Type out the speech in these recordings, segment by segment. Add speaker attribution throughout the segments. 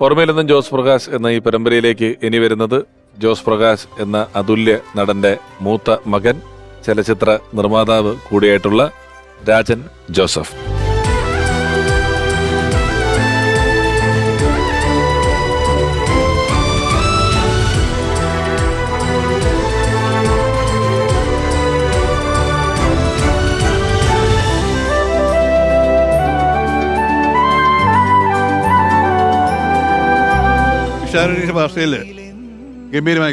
Speaker 1: ഓർമ്മയിൽ നിന്നും ജോസ് പ്രകാശ് എന്ന ഈ പരമ്പരയിലേക്ക് ഇനി വരുന്നത് ജോസ് പ്രകാശ് എന്ന അതുല്യ നടന്റെ മൂത്ത മകൻ ചലച്ചിത്ര നിർമ്മാതാവ് കൂടിയായിട്ടുള്ള രാജൻ ജോസഫ്.
Speaker 2: ശാരീരിക ഗംഭീരമായി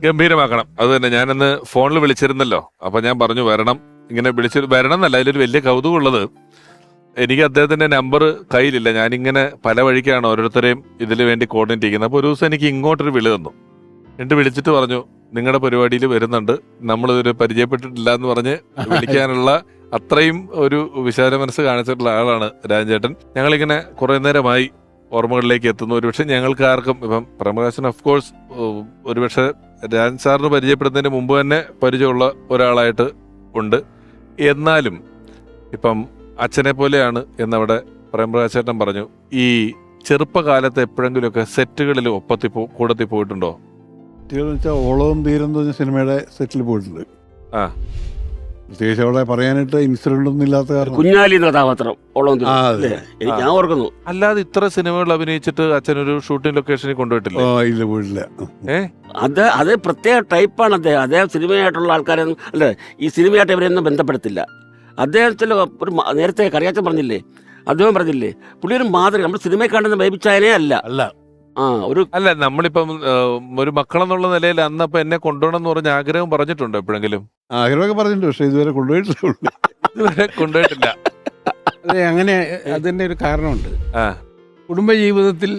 Speaker 1: ഗംഭീരമാക്കണം. അത് തന്നെ ഞാനന്ന് ഫോണിൽ വിളിച്ചിരുന്നല്ലോ. അപ്പൊ ഞാൻ പറഞ്ഞു വരണം. ഇങ്ങനെ വിളിച്ച് വരണം എന്നല്ല അതിലൊരു വലിയ കൗതുകം ഉള്ളത് എനിക്ക് അദ്ദേഹത്തിന്റെ നമ്പർ കയ്യിലില്ല. ഞാനിങ്ങനെ പല വഴിക്കാണ് ഓരോരുത്തരെയും ഇതിനു വേണ്ടി കോർഡിനേറ്റ് ചെയ്യുന്നത്. അപ്പോൾ ഒരു ദിവസം എനിക്ക് ഇങ്ങോട്ടൊരു വിളി തന്നു. എന്നിട്ട് വിളിച്ചിട്ട് പറഞ്ഞു നിങ്ങളുടെ പരിപാടിയിൽ വരുന്നുണ്ട്. നമ്മളിതൊരു പരിചയപ്പെട്ടിട്ടില്ല എന്ന് പറഞ്ഞ് വിളിക്കാനുള്ള അത്രയും ഒരു വിശാല മനസ്സ് കാണിച്ചിട്ടുള്ള ആളാണ് രാജേട്ടൻ. ഞങ്ങളിങ്ങനെ കുറെ നേരമായി ഓർമ്മകളിലേക്ക് എത്തുന്നു. ഒരുപക്ഷെ ഞങ്ങൾക്ക് ആർക്കും ഇപ്പം പ്രമകാശൻ ഓഫ് കോഴ്സ് ഒരുപക്ഷെ രാജൻ സാറിന് പരിചയപ്പെടുന്നതിന് മുമ്പ് തന്നെ പരിചയമുള്ള ഒരാളായിട്ട് ഉണ്ട്. എന്നാലും ഇപ്പം അച്ഛനെ പോലെയാണ് എന്നവിടെ പ്രേംപ്രകാശേട്ടൻ പറഞ്ഞു. ഈ ചെറുപ്പകാലത്ത് എപ്പോഴെങ്കിലുമൊക്കെ സെറ്റുകളിൽ ഒപ്പത്തി പോ കൂടത്തി പോയിട്ടുണ്ടോ?
Speaker 2: കുട്ടികളെന്ന് വെച്ചാൽ ഓളവും തീരം സിനിമയുടെ സെറ്റിൽ പോയിട്ടുണ്ട്.
Speaker 1: ആ.
Speaker 2: പ്രത്യേകിച്ച് അവിടെ പറയാനായിട്ട് ഇൻസിഡന്റ് ഒന്നും ഇല്ലാത്ത കാരണം.
Speaker 3: കുഞ്ഞാലി കഥാപാത്രം എനിക്ക് ഞാൻ ഓർക്കുന്നു.
Speaker 1: അല്ലാതെ ഇത്ര സിനിമകൾ അഭിനയിച്ചിട്ട് അച്ഛൻ ഒരു ഷൂട്ടിംഗ് ലൊക്കേഷനിൽ കൊണ്ടുപോയിട്ടില്ല?
Speaker 2: ഇല്ല പോയിട്ടില്ല.
Speaker 3: അത് അത് പ്രത്യേക ടൈപ്പാണ് അദ്ദേഹം. അദ്ദേഹം സിനിമയായിട്ടുള്ള ആൾക്കാരെ അല്ലെ? ഈ സിനിമയായിട്ട് ഇവരെയൊന്നും ബന്ധപ്പെടുത്തില്ല. അദ്ദേഹത്തിൽ ഒരു നേരത്തെ കറിയാച്ചൻ പറഞ്ഞില്ലേ? അദ്ദേഹം പറഞ്ഞില്ലേ പുള്ളി ഒരു മാതൃക. നമ്മൾ സിനിമയിൽ കാണുന്ന ബേബിച്ചായനെ അല്ല.
Speaker 2: അല്ല.
Speaker 3: ആ ഒരു
Speaker 1: അല്ല നമ്മളിപ്പം ഒരു മക്കളെന്നുള്ള നിലയിൽ അന്നപ്പോ എന്നെ കൊണ്ടുപോകണം എന്ന് പറഞ്ഞ ആഗ്രഹം പറഞ്ഞിട്ടുണ്ടോ എപ്പോഴെങ്കിലും?
Speaker 2: ആഗ്രഹമൊക്കെ പറഞ്ഞിട്ടുണ്ട് പക്ഷെ ഇതുവരെ കൊണ്ടുപോയിട്ടില്ല.
Speaker 1: ഇതുവരെ കൊണ്ടുപോയിട്ടില്ല.
Speaker 4: അതെ അങ്ങനെ അതിന്റെ ഒരു കാരണമുണ്ട്.
Speaker 1: ആ.
Speaker 4: കുടുംബജീവിതത്തിൽ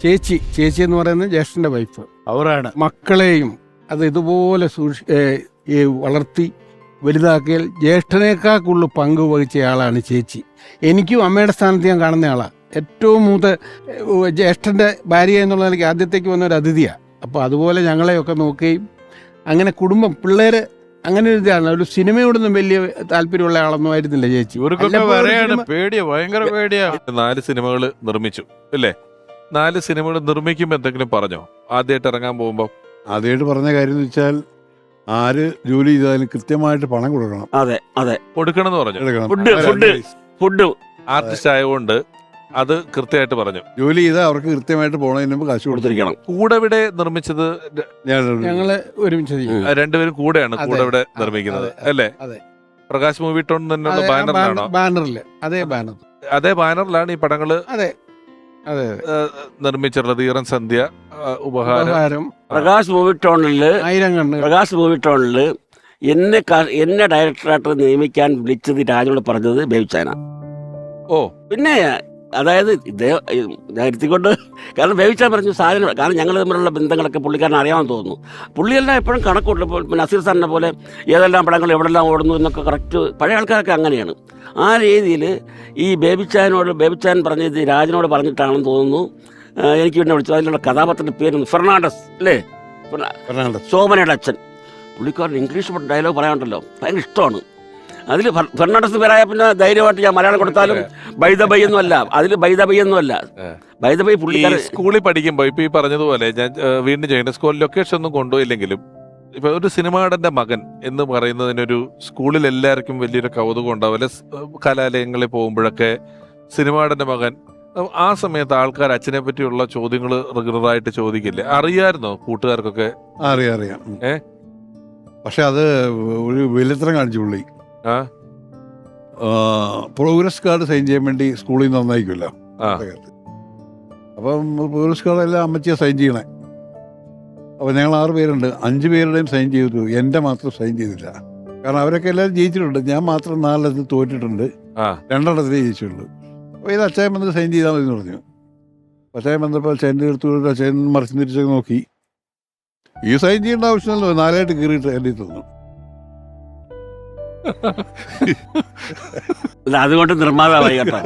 Speaker 4: ചേച്ചി ചേച്ചി എന്ന് പറയുന്നത് ജ്യേഷ്ഠന്റെ വൈഫ്.
Speaker 2: അവരാണ്.
Speaker 4: മക്കളെയും അത് ഇതുപോലെ സൂക്ഷി ഏ, ഈ വളർത്തി വലുതാക്കിയാൽ ജ്യേഷ്ഠനേക്കാൾ കൂടുതൽ പങ്ക് വഹിച്ചയാളാണ് ചേച്ചി. എനിക്കും അമ്മയുടെ സ്ഥാനത്ത് ഞാൻ കാണുന്ന ആളാണ് ഏറ്റവും മൂത്ത ജ്യേഷ്ഠന്റെ ഭാര്യ എന്നുള്ള നിലയ്ക്ക് ആദ്യത്തേക്ക് വന്ന ഒരു അതിഥിയാണ് അപ്പോൾ അതുപോലെ ഞങ്ങളെയൊക്കെ നോക്കുകയും അങ്ങനെ കുടുംബം പിള്ളേർ അങ്ങനെ ഒരു ഇതാണ്. ഒരു സിനിമയോടൊന്നും വലിയ താല്പര്യമുള്ള ആളൊന്നും ആയിരുന്നില്ല ചേച്ചി.
Speaker 5: പേടിയാ ഭയങ്കര പേടിയാ.
Speaker 1: നാല് സിനിമകൾ നിർമ്മിച്ചു അല്ലേ? നാല് സിനിമകൾ നിർമ്മിക്കുമ്പോൾ എന്തെങ്കിലും പറഞ്ഞോ? ആദ്യമായിട്ട് ഇറങ്ങാൻ പോകുമ്പോൾ
Speaker 2: ആദ്യമായിട്ട് പറഞ്ഞ കാര്യം എന്ന് വെച്ചാൽ ആര് ജോലി ചെയ്താലും കൃത്യമായിട്ട് പണം കൊടുക്കണം.
Speaker 3: അതെ അതെ.
Speaker 1: കൊടുക്കണം എന്ന് പറഞ്ഞു
Speaker 3: ഫുഡ് ഫുഡ് ഫുഡ്.
Speaker 1: ആർട്ടിസ്റ്റ് ആയതുകൊണ്ട് അത് കൃത്യമായിട്ട് പറഞ്ഞു.
Speaker 2: ജോലി ചെയ്താൽ അവർക്ക് കൃത്യമായിട്ട് പോണതിന് മുമ്പ് കാശ്
Speaker 3: കൊടുത്തിരിക്കണം.
Speaker 1: കൂടെ ഇവിടെ നിർമ്മിച്ചത്
Speaker 2: ഞാൻ
Speaker 4: ഞങ്ങൾ ഒരുമിച്ച് ചെയ്യും.
Speaker 1: രണ്ടുപേരും കൂടെയാണ്
Speaker 4: അതെ.
Speaker 1: കൂടെ ഇവിടെ നിർമ്മിക്കുന്നത്
Speaker 4: അതെ, അതെ,
Speaker 1: അല്ലേ?
Speaker 4: അതെ.
Speaker 1: പ്രകാശ് മൂവി ടോൺ തന്നെയുള്ള
Speaker 4: അതെ, ആ
Speaker 1: ബാനറിലാണോ
Speaker 4: ബാനർ- ബാനറിൽ അതേ ബാനർ.
Speaker 1: അതേ ബാനറിലാണ് ഈ പടങ്ങൾ
Speaker 4: അതെ അതെ
Speaker 1: നിർമ്മിച്ചിട്ടുള്ളത്. ഈറൻ സന്ധ്യ ഉപഹാരം.
Speaker 4: ഉപഹാരം.
Speaker 3: പ്രകാശ് മൂവി ടോണിൽ
Speaker 4: ആയിരം
Speaker 3: പ്രകാശ് മൂവി ടോണിൽ എന്നെ ക- എന്നെ ഡയറക്ടറായിട്ട് നിയമിക്കാൻ വിളിച്ചത് രാജനോട് പറഞ്ഞത് ബേബിച്ചാന
Speaker 1: ഓ.
Speaker 3: പിന്നെ അതായത് ഇദ്ദേഹം ഞാൻ ഇരുത്തിക്കൊണ്ട് കാരണം വേവിച്ചാൽ പറഞ്ഞു സാധനം കാരണം ഞങ്ങൾ തമ്മിലുള്ള ബന്ധങ്ങളൊക്കെ പുള്ളിക്കാരൻ അറിയാമെന്ന് തോന്നുന്നു. പുള്ളിയെല്ലാം എപ്പോഴും കണക്കുണ്ട് ഇപ്പോൾ പിന്നെ നസീർ സാറിനെ പോലെ ഏതെല്ലാം പടങ്ങൾ എവിടെല്ലാം ഓടുന്നു എന്നൊക്കെ കറക്റ്റ് പഴയ ആൾക്കാരൊക്കെ അങ്ങനെയാണ്. ആ രീതിയിൽ ഈ ബേബിച്ചാനോട് ബേബിച്ചാൻ പറഞ്ഞത് രാജനോട് പറഞ്ഞിട്ടാണെന്ന് തോന്നുന്നു. എനിക്ക് പിന്നെ വിളിച്ചു. അതിലുള്ള കഥാപാത്രത്തിന്റെ പേര് ഫെർണാണ്ടസ് അല്ലേ?
Speaker 2: ഫെർണാണ്ടസ്.
Speaker 3: ശോഭനയുടെ അച്ഛൻ. പുള്ളിക്കാരൻ ഇംഗ്ലീഷ് ഡയലോഗ് പറയാനുണ്ടല്ലോ. ഭയങ്കര ഇഷ്ടമാണ്. അതിൽ ഫെർണാണ്ടസ് പേരായ പിന്നെ ധൈര്യമായിട്ട് ഞാൻ മലയാളം കൊടുത്താലും ബൈദബൈ ഒന്നും അല്ല അതിൽ ബൈദബൈ ഒന്നും അല്ല. ബൈദബൈ പുള്ളിക്കാരൻ
Speaker 1: സ്കൂളിൽ പഠിക്കുമ്പോൾ ഇപ്പൊ ഈ പറഞ്ഞതുപോലെ ഞാൻ വീണ്ടും ചെയ്യുന്നത് സ്കൂൾ ലൊക്കേഷൻ ഒന്നും കൊണ്ടുപോയില്ലെങ്കിലും ഇപ്പൊ ഒരു സിനിമാടന്റെ മകൻ എന്ന് പറയുന്നതിനൊരു സ്കൂളിൽ എല്ലാവർക്കും വലിയൊരു കൗതുകം ഉണ്ടാവില്ല കലാലയങ്ങളിൽ പോകുമ്പോഴൊക്കെ സിനിമാടന്റെ മകൻ ആ സമയത്ത് ആൾക്കാർ അച്ഛനെ പറ്റിയുള്ള ചോദ്യങ്ങൾ റെഗുലറായിട്ട് ചോദിക്കില്ലേ അറിയായിരുന്നോ കൂട്ടുകാർക്കൊക്കെ
Speaker 2: അറിയാം അറിയാം.
Speaker 1: ഏ? പക്ഷെ
Speaker 2: അത് ഒരു വെലുത്തരം കാണിച്ചു പുള്ളി? പ്രോഗ്രസ് കാർഡ് സൈൻ ചെയ്യാൻ വേണ്ടി സ്കൂളിൽ നിന്ന്
Speaker 1: നന്നായിരിക്കുമല്ലോ.
Speaker 2: അപ്പം പ്രോഗ്രസ് കാർഡ് എല്ലാം അമ്മച്ചിയെ സൈൻ ചെയ്യണേ. അപ്പോൾ ഞങ്ങൾ ആറ് പേരുണ്ട്. അഞ്ച് പേരുടെയും സൈൻ ചെയ്തു. എന്റെ മാത്രം സൈൻ ചെയ്തില്ല. കാരണം അവരൊക്കെ എല്ലാവരും ജയിച്ചിട്ടുണ്ട്. ഞാൻ മാത്രം നാലെണ്ണത്തിൽ തോറ്റിട്ടുണ്ട്. രണ്ടെണ്ണത്തിലേ ജയിച്ചിട്ടുള്ളൂ അപ്പോൾ ഇത് അച്ചായൻ വന്നിട്ട് സൈൻ ചെയ്താൽ മതി എന്ന് പറഞ്ഞു. അച്ചായൻ വന്നപ്പോൾ അച്ഛന്റെ അടുത്ത് അച്ഛൻ മറിച്ച് തിരിച്ചൊക്കെ നോക്കി. ഈ സൈൻ ചെയ്യേണ്ട ആവശ്യമല്ലോ നാലായിട്ട് കീറിയിട്ട് എന്റെ തന്നു
Speaker 3: അല്ല അതുകൊണ്ട് നിർമ്മാതാവായി കേട്ടോ.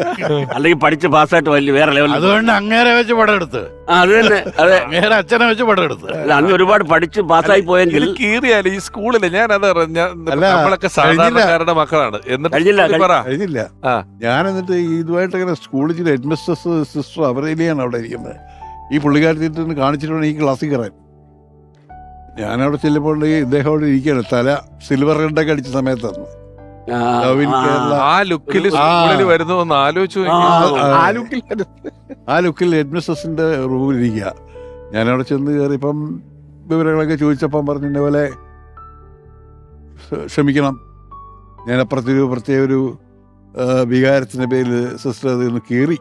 Speaker 3: അല്ലെങ്കിൽ പഠിച്ച് പാസ്സായിട്ട് വലിയ വേറെ ലെവൽ
Speaker 5: അതുകൊണ്ട് അങ്ങേരെ വെച്ച് പടം എടുത്ത്
Speaker 3: ആ, അത് തന്നെ അതെ.
Speaker 5: അങ്ങേരെ അച്ഛനെ വെച്ച് പടം എടുത്ത്
Speaker 3: അല്ല അന്ന് ഒരുപാട് പഠിച്ച് പാസ്സായി പോയെങ്കിൽ
Speaker 1: കീറിയാലും ഈ സ്കൂളിൽ ഞാൻ അത് നമ്മളൊക്കെ സാധാരണക്കാരുടെ മക്കളാണ്. എന്നിട്ട്.
Speaker 2: ഞാൻ എന്നിട്ട് ഇതുമായിട്ട് ഇങ്ങനെ സ്കൂളിൽ ഹെഡ്മിസ്റ്റർ ഹെഡ് മിസ്റ്റേഴ്സ് സിസ്റ്റർ അവരേലിയാണ് അവിടെ ഇരിക്കുന്നത്. ഈ പുള്ളിക്കാരത്തിട്ട് കാണിച്ചിട്ടുണ്ടെങ്കിൽ ഈ ക്ലാസ്സിൽ കയറാൻ. ഞാനവിടെ ചെല്ലുമ്പോൾ ഈ ഇദ്ദേഹം അവിടെ ഇരിക്കുകയാണ്. തല സിൽവർ ഹെഡൊക്കെ അടിച്ച സമയത്തായിരുന്നു.
Speaker 3: ആ,
Speaker 1: ലുക്കിൽ. സ്കൂളിൽ വരുന്നു ഒന്ന് ആലോചിച്ചു
Speaker 3: ആ,
Speaker 2: ലുക്കിൽ ഹെഡ് റൂമിൽ ഇരിക്കുക. ഞാനവിടെ ചെന്ന് കയറിയപ്പം വിവരങ്ങളൊക്കെ ചോദിച്ചപ്പം പറഞ്ഞു ഇന്ന പോലെ "ക്ഷ- ക്ഷമിക്കണം. ഞാൻ അപ്പുറത്തൊരു പ്രത്യേക ഒരു ആ, വികാരത്തിന്റെ പേരിൽ സിസ്റ്റർ അതിൽ നിന്ന് കീറി.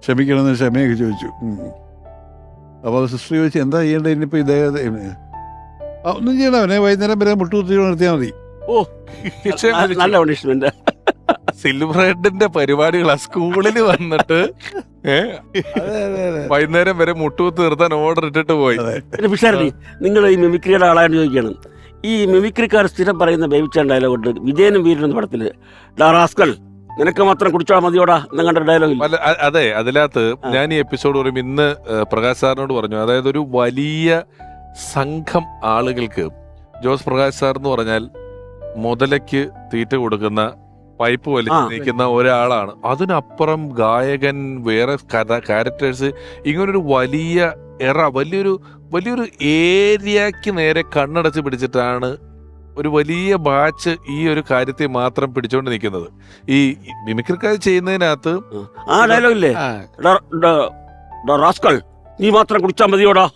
Speaker 2: ക്ഷമിക്കണമെന്ന് ക്ഷമയൊക്കെ ചോദിച്ചു. ഉം. അപ്പോൾ സിസ്റ്റർ ചോദിച്ചു എന്താ ചെയ്യേണ്ടത്? ഇനിയിപ്പോൾ ഇദ്ദേഹത്തെ ആ, ഒന്നും ചെയ്യണം അവനെ വൈകുന്നേരം വരെ മുട്ടുകുത്തി നിർത്തിയാൽ മതി.
Speaker 1: ഓ.
Speaker 3: നല്ല പണിഷ്മെന്റ്
Speaker 1: സിൽവർ ഹെഡിന്റെ പരിപാടികളാ സ്കൂളിൽ വന്നിട്ട് വൈകുന്നേരം വരെ മുട്ടുകുത്ത് നിർത്താൻ ഓർഡർ ഇട്ടിട്ട് പോയി.
Speaker 3: പിഷാരടി നിങ്ങൾ ഈ മിമിക്രിയുടെ ആളായിട്ട് ചോദിക്കുകയാണ് ഈ മിമിക്രിക്കാർ സ്ഥിരം പറയുന്ന ബേബിച്ചാൻ ഡയലോഗ് ഉണ്ട്. വിജയനും വീരനും പടത്തിൽ. "ഡാ റാസ്കൽ. നിനക്ക് മാത്രം കുടിച്ചാൽ മതിയോടാ? എന്നങ്ങണ്ട ഡയലോഗ്
Speaker 1: അതെ അതിനകത്ത് ഞാൻ ഈ എപ്പിസോഡ് പറയും ഇന്ന് പ്രകാശ് സാറിനോട് പറഞ്ഞു. അതായത് ഒരു വലിയ സംഘം ആളുകൾക്ക് ജോസ് പ്രകാശ് സാർ എന്ന് പറഞ്ഞാൽ മുതലയ്ക്ക് തീറ്റ കൊടുക്കുന്ന പൈപ്പ് വലിച്ച് നീക്കുന്ന ഒരാളാണ്. അതിനപ്പുറം ഗായകൻ വേറെ കഥ ക്യാരക്ടേഴ്സ് ഇങ്ങനൊരു വലിയ എറ വലിയൊരു വലിയൊരു ഏരിയക്ക് നേരെ കണ്ണടച്ച് പിടിച്ചിട്ടാണ് ഒരു വലിയ ബാച്ച് ഈ ഒരു കാര്യത്തെ മാത്രം പിടിച്ചോണ്ട് നിൽക്കുന്നത്. ഈ മിമിക്രിക്കാർ ചെയ്യുന്നതിനകത്ത്
Speaker 3: ആ ഡയലോഗില്ലേ റാസ്കൽ നീ മാത്രം കുടിച്ചാൽ മതിയോടാ?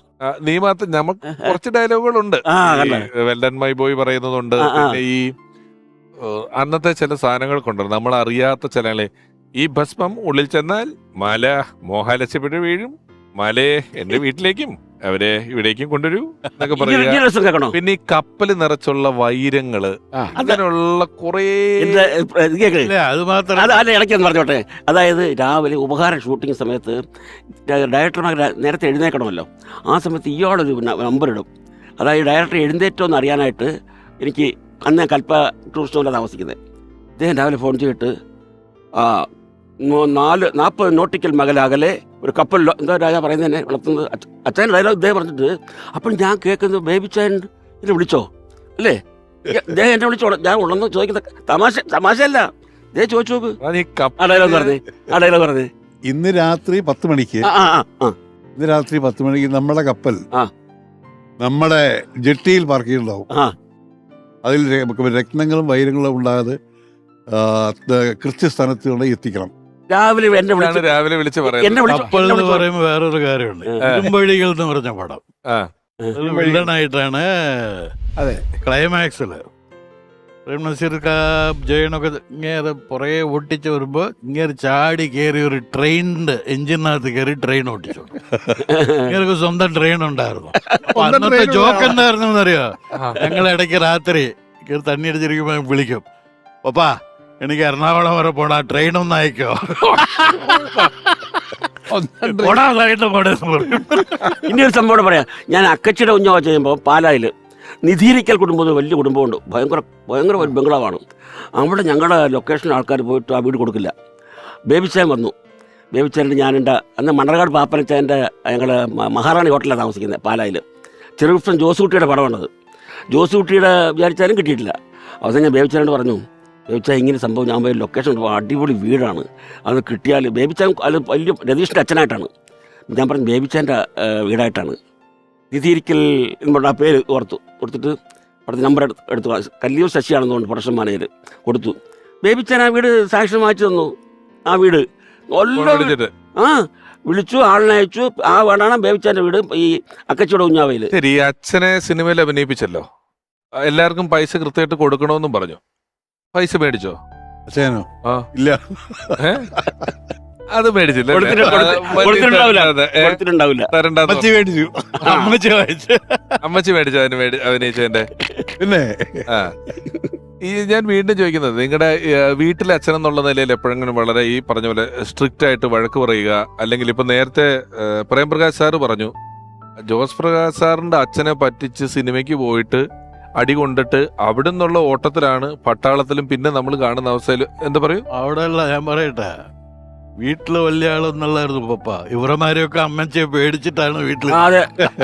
Speaker 1: നീ മാത്രം നമുക്ക് കുറച്ച് ഡയലോഗുകളുണ്ട്? വെല്ലൻ മൈ ബോയ് പറയുന്നതുണ്ട്. പിന്നെ ഈ അന്നത്തെ ചില സാധനങ്ങൾ സാധനങ്ങൾക്കുണ്ട് നമ്മൾ അറിയാത്ത ചില ഈ ഭസ്മം ഉള്ളിൽ ചെന്നാൽ മല മോഹാലസ്യപ്പെട്ട് വീഴും മലയെ എന്റെ വീട്ടിലേക്കും. അവരെ ഇവിടേക്കും കൊണ്ടുവരൂ എന്നൊക്കെ പറയുക.
Speaker 3: കേൾക്കണോ?
Speaker 1: പിന്നെ ഈ കപ്പൽ നിറച്ചുള്ള വൈരങ്ങൾ
Speaker 4: ആ.
Speaker 1: അങ്ങനെയുള്ള കുറേ
Speaker 3: കേക്ക്.
Speaker 5: ഇല്ല അത് മാത്രം
Speaker 3: അത് അല്ല ഇടയ്ക്കെന്ന് പറഞ്ഞോട്ടെ. അതായത് രാവിലെ ഉപഹാര ഷൂട്ടിംഗ് സമയത്ത് ഡയറക്ടർമാർ നേരത്തെ എഴുന്നേക്കണമല്ലോ. ആ സമയത്ത് ഇയാളൊരു നമ്പർ ഇടും അതായത് ഡയറക്ടർ എഴുന്നേറ്റോ എന്ന് അറിയാനായിട്ട് എനിക്ക് അന്ന് ഞാൻ കൽപ്പ ടൂറിസ്റ്റ് പോലെ താമസിക്കുന്നത്. ഇദ്ദേഹം രാവിലെ ഫോൺ ചെയ്തിട്ട് ആ നാല് നാൽപ്പത് നോട്ടിക്കൽ മകൽ അകലെ ഒരു കപ്പലിലോ എന്താ രാജാ പറയുന്നത് തന്നെ വളർത്തുന്നത് അച്ഛൻ ഡയലോഗ് ഇദ്ദേഹം പറഞ്ഞിട്ട് അപ്പോൾ ഞാൻ കേൾക്കുന്നത് ബേബി ചാൻ എന്നെ വിളിച്ചോ? അല്ലേ? ഇദ്ദേഹം എന്നെ വിളിച്ചോ? ഞാൻ ഉള്ളെന്ന് ചോദിക്കുന്ന തമാശ തമാശയല്ല. ഇദ്ദേഹം ചോദിച്ചു നോക്ക്. ആ ഡയലോഗ്
Speaker 1: കപ്പൽ
Speaker 3: പറഞ്ഞേ ആ ഡയലോഗ് പറഞ്ഞേ.
Speaker 2: ഇന്ന് രാത്രി പത്ത് മണിക്ക് ഇന്ന് രാത്രി പത്ത് മണിക്ക് നമ്മുടെ കപ്പൽ
Speaker 3: ആ.
Speaker 2: നമ്മുടെ ജെട്ടിയിൽ പാർക്ക് ചെയ്യുന്നുണ്ടാവും
Speaker 3: ആ.
Speaker 2: അതിൽ രക്തങ്ങളും രത്നങ്ങളും വൈരങ്ങളും ഉണ്ടാകാതെ കൃത്യസ്ഥാനത്ത് എത്തിക്കണം.
Speaker 3: രാവിലെ എന്നെ വിളിച്ചു
Speaker 1: രാവിലെ വിളിച്ച്
Speaker 3: എന്നെ വിളിച്ചു
Speaker 5: കപ്പൽ
Speaker 3: എന്നെ
Speaker 5: എന്ന്
Speaker 3: വിളിച്ചു
Speaker 5: പറയുമ്പോൾ വേറൊരു കാര്യമുണ്ട്. ഇരുമ്പഴികൾ എന്ന് പറഞ്ഞ പടം. വില്ലനായിട്ടാണ്
Speaker 4: അതെ.
Speaker 5: ക്ലൈമാക്സിൽ. പ്രേം നസീർ കാ ജയനൊക്കെ ഇങ്ങേറെ പുറകെ ഓട്ടിച്ച് വരുമ്പോ ഇങ്ങനെ ചാടി കയറി ഒരു ട്രെയിനിന്റെ എഞ്ചിനകത്ത് കയറി ട്രെയിൻ ഓട്ടിച്ചു. ഇങ്ങനെ സ്വന്തം ട്രെയിൻ ഉണ്ടായിരുന്നു. അപ്പൊ
Speaker 4: സ്വന്തം
Speaker 5: അന്നത്തെ
Speaker 4: train
Speaker 5: ജോക്ക് എന്തായിരുന്നു എന്നറിയോ? ഞങ്ങൾ ഇടയ്ക്ക് രാത്രി കയറി തണ്ണി അടിച്ചിരിക്കുമ്പോ വിളിക്കും. പപ്പാ എനിക്ക് എറണാകുളം വരെ പോടാ ട്രെയിൻ ഒന്ന് അയക്കോ. പോടാ പോടാ
Speaker 3: ഇനി ഒരു സംഭവം പറയാ. ഞാൻ അക്കച്ചിയുടെ കുഞ്ഞു ചെയ്യുമ്പോൾ പാലായിൽ നിധീരിക്കൽ കുടുംബം എന്ന് വലിയ കുടുംബമുണ്ട്. ഭയങ്കര ഭയങ്കര ഒരു ബംഗ്ലാവാണ്. അവിടെ ഞങ്ങളുടെ ലൊക്കേഷൻ ആൾക്കാർ പോയിട്ട് ആ വീട് കൊടുക്കില്ല. ബേബിച്ചാൻ വന്നു. ബേബിച്ചാന്റെ ഞാനെന്റെ അന്ന് മണ്ണർകാട് പാപ്പനച്ചാന്റെ ഞങ്ങൾ മഹാറാണി ഹോട്ടലാണ് താമസിക്കുന്നത് പാലായിൽ ചെറുപ്പം ജോസുകുട്ടിയുടെ പടമാണത് ജോസുകുട്ടിയുടെ വിചാരിച്ചാലും കിട്ടിയിട്ടില്ല. അവസാനം ഞാൻ ബേബിച്ചാനോട് പറഞ്ഞു ബേബിച്ചാൻ ഇങ്ങനെ സംഭവം ഞാൻ പോയി ലൊക്കേഷൻ അടിപൊളി വീടാണ്. അത് കിട്ടിയാൽ ബേബിച്ചാൻ അത് വലിയ രതീഷിന്റെ അച്ഛനായിട്ടാണ്. ഞാൻ പറഞ്ഞു ബേബിച്ചാന്റെ വീടായിട്ടാണ്. നിധിയിരിക്കൽ എന്ന് പറഞ്ഞ ആ പേര് ഓർത്തു. കൊടുത്തിട്ട് അവിടുത്തെ നമ്പർ എടുത്ത് എടുത്തു. കല്ലിയൂർ ശശിയാണെന്ന് തോന്നുന്നു പ്രൊഡക്ഷൻ മാനേജർ കൊടുത്തു. ബേബിച്ചാൻ ആ വീട് സാക്ഷ്യം വാങ്ങിച്ചു തന്നു. ആ വീട് ആ വിളിച്ചു ആളിനെ അയച്ചു. ആ വീടാണ് ബേബിച്ചാന്റെ വീട് ഈ അക്കച്ചിയുടെ കുഞ്ഞാവയിൽ
Speaker 1: ശരി അച്ഛനെ സിനിമയിൽ അഭിനയിപ്പിച്ചല്ലോ. എല്ലാവർക്കും പൈസ കൃത്യമായിട്ട് കൊടുക്കണമെന്നും പറഞ്ഞു. പൈസ മേടിച്ചോ?
Speaker 2: അച്ഛനോ?
Speaker 1: ആ.
Speaker 2: ഇല്ല.
Speaker 1: ഏ? അത് മേടിച്ചില്ല അല്ലേ?
Speaker 3: കൊടുത്തിട്ട്- കൊടുത്തി-
Speaker 1: ആ, വലിയ
Speaker 3: കൊടുത്തിട്ടുണ്ടാവില്ല.
Speaker 1: അതെ, ഏ,
Speaker 3: കൊടുത്തിട്ടുണ്ടാവില്ല.
Speaker 1: തരണ്ടാന്ന്
Speaker 2: അമ്മച്ചി മേടിച്ചു.
Speaker 5: അമ്മച്ചി വായിച്ച്
Speaker 1: അമ്മച്ചി മേടിച്ചോ അതിന് മേടി അഭിനയിച്ചതിന്റെ?
Speaker 2: പിന്നെ?
Speaker 1: ആ. ഈ ഞാൻ വീണ്ടും ചോദിക്കുന്നത് നിങ്ങളുടെ വീട്ടിലെ അച്ഛൻ എന്നുള്ള നിലയിൽ എപ്പോഴെങ്കിലും വളരെ ഈ പറഞ്ഞ പോലെ സ്ട്രിക്റ്റ് ആയിട്ട് വഴക്ക് പറയുക അല്ലെങ്കിൽ ഇപ്പൊ നേരത്തെ ഏ, പ്രേംപ്രകാശ് സാറ് പറഞ്ഞു ജോസ് പ്രകാശ് സാറിന്റെ അച്ഛനെ പറ്റിച്ച് സിനിമയ്ക്ക് പോയിട്ട് അടി കൊണ്ടിട്ട് അവിടെ നിന്നുള്ള ഓട്ടത്തിലാണ് പട്ടാളത്തിലും പിന്നെ നമ്മൾ കാണുന്ന അവസ്ഥയിൽ എന്താ പറയൂ?
Speaker 5: അവിടെ അല്ല ഞാൻ പറയട്ടെ. വീട്ടിൽ വലിയ ആളൊന്നുള്ളായിരുന്നു പപ്പ. ഇവരമാരെയൊക്കെ അമ്മച്ചെ പേടിച്ചിട്ടാണ് വീട്ടിൽ
Speaker 3: അതെ.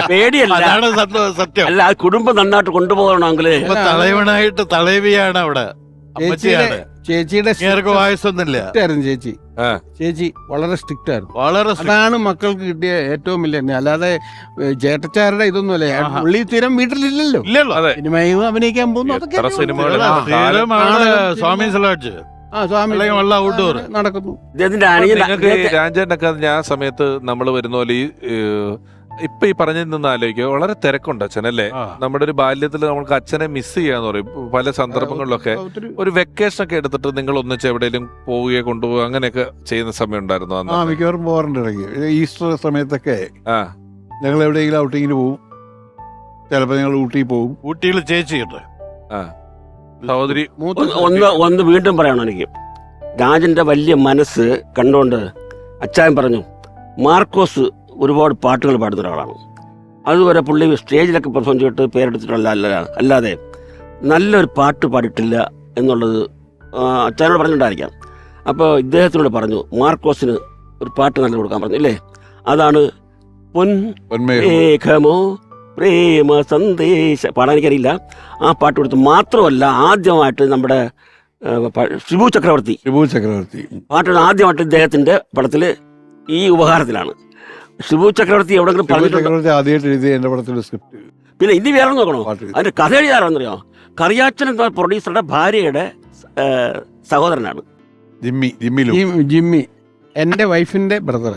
Speaker 3: പേടിയല്ല.
Speaker 5: അതാണ് സത്യം സത്യം.
Speaker 3: അല്ല ആ കുടുംബം നന്നായിട്ട് കൊണ്ടുപോകണമെങ്കിൽ
Speaker 5: ഇപ്പൊ തലവനായിട്ട് തലവിയാണ് അവിടെ. അമ്മച്ചിയാണ്.
Speaker 4: ചേച്ചിയുടെ
Speaker 5: വയസ്സൊന്നുമില്ല
Speaker 4: ആയിരുന്നു ചേച്ചി
Speaker 1: ആ.
Speaker 4: ചേച്ചി വളരെ സ്ട്രിക്റ്റ് ആയിരുന്നു
Speaker 5: വളരെ.
Speaker 4: അതാണ് മക്കൾക്ക് കിട്ടിയ ഏറ്റവും വലിയ. അല്ലാതെ ചേട്ടച്ചാരുടെ ഇതൊന്നുമല്ല
Speaker 5: ആഹാ.
Speaker 4: പുള്ളി സ്ഥിരം വീട്ടിലില്ലല്ലോ സിനിമയും അഭിനയിക്കാൻ പോകുന്നു അതൊക്കെ അല്ലേ
Speaker 5: സ്വാമി. സലാഡ്ജ്.
Speaker 4: നടക്കുന്നു
Speaker 1: രാജേട്ടനൊക്കെ ഞാൻ ആ സമയത്ത് നമ്മൾ വരുന്ന പോലെ ഈ ഇപ്പൊ ഈ പറഞ്ഞു നിന്ന് ആലോചിക്കുക വളരെ തിരക്കുണ്ട് അച്ഛൻ അല്ലേ?
Speaker 5: ആ.
Speaker 1: നമ്മുടെ ഒരു ബാല്യത്തിൽ നമ്മൾക്ക് അച്ഛനെ മിസ് ചെയ്യാന്ന് പറയും. പല സന്ദർഭങ്ങളിലൊക്കെ ഒരു വെക്കേഷൻ ഒക്കെ എടുത്തിട്ട് നിങ്ങൾ ഒന്നിച്ച് എവിടെയെങ്കിലും പോവുകയോ കൊണ്ടുപോവുക അങ്ങനെയൊക്കെ ചെയ്യുന്ന സമയം ഉണ്ടായിരുന്നു
Speaker 2: ആ മിക്കവാറും പോകാറുണ്ട് ഇടയ്ക്ക്. ഈസ്റ്റർ സമയത്തൊക്കെ
Speaker 1: ആ.
Speaker 2: ഞങ്ങൾ എവിടെയെങ്കിലും ഔട്ടിങ്ങിന് പോകും ചിലപ്പോൾ ഞങ്ങൾ ഊട്ടി പോകും
Speaker 5: ഊട്ടിയിൽ ചേച്ചി ആ.
Speaker 1: സഹോദരി
Speaker 4: മൂത്ത
Speaker 3: ഒന്ന് ഒന്ന് ഒന്ന് വീണ്ടും പറയണം എനിക്ക്. രാജന്റെ വലിയ മനസ്സ് കണ്ടോണ്ട് അച്ചായൻ പറഞ്ഞു മാർക്കോസ് ഒരുപാട് പാട്ടുകൾ പാടുന്ന ഒരാളാണ്. അതുവരെ പുള്ളി സ്റ്റേജിലൊക്കെ പെർഫോം ചെയ്തിട്ട് പേരെടുത്തിട്ടുള്ള അല്ല അല്ലാതെ നല്ലൊരു പാട്ട് പാടിയിട്ടില്ല എന്നുള്ളത് അച്ഛനോട് പറഞ്ഞിട്ടുണ്ടായിരിക്കാം. അപ്പോൾ ഇദ്ദേഹത്തിനോട് പറഞ്ഞു മാർക്കോസിന് ഒരു പാട്ട് നല്ല കൊടുക്കാൻ പറഞ്ഞു ഇല്ലേ? അതാണ് പൊൻ മേഘമോ പ്രേമ സന്ദേശ പാടാൻ എനിക്കറിയില്ല. ആ പാട്ട് കൊടുത്ത് മാത്രമല്ല ആദ്യമായിട്ട് നമ്മുടെ ശിബു ചക്രവർത്തി.
Speaker 2: ശിബു ചക്രവർത്തി.
Speaker 3: പാട്ടുകൾ ആദ്യമായിട്ട് ഇദ്ദേഹത്തിന്റെ പടത്തിൽ ഈ ഉപഹാരത്തിലാണ്. ഷിബു ചക്രവർത്തി എവിടെങ്കിലും പറഞ്ഞിട്ടുണ്ട്?
Speaker 2: ചക്രവർത്തി ആദ്യമായിട്ട് എഴുതിയ എന്റെ പടത്തിലെ സ്ക്രിപ്റ്റ്
Speaker 3: പിന്നെ ഇനി വേറെ നോക്കണോ? അതിന്റെ കഥ എഴുതാറെന്നറിയോ കറിയാച്ചൻ എന്ന പ്രൊഡ്യൂസറുടെ ഭാര്യയുടെ സഹോദരനാണ്.
Speaker 2: ജിമ്മി ജിമ്മിലും
Speaker 4: ജിമ്മി എന്റെ വൈഫിന്റെ ബ്രദർ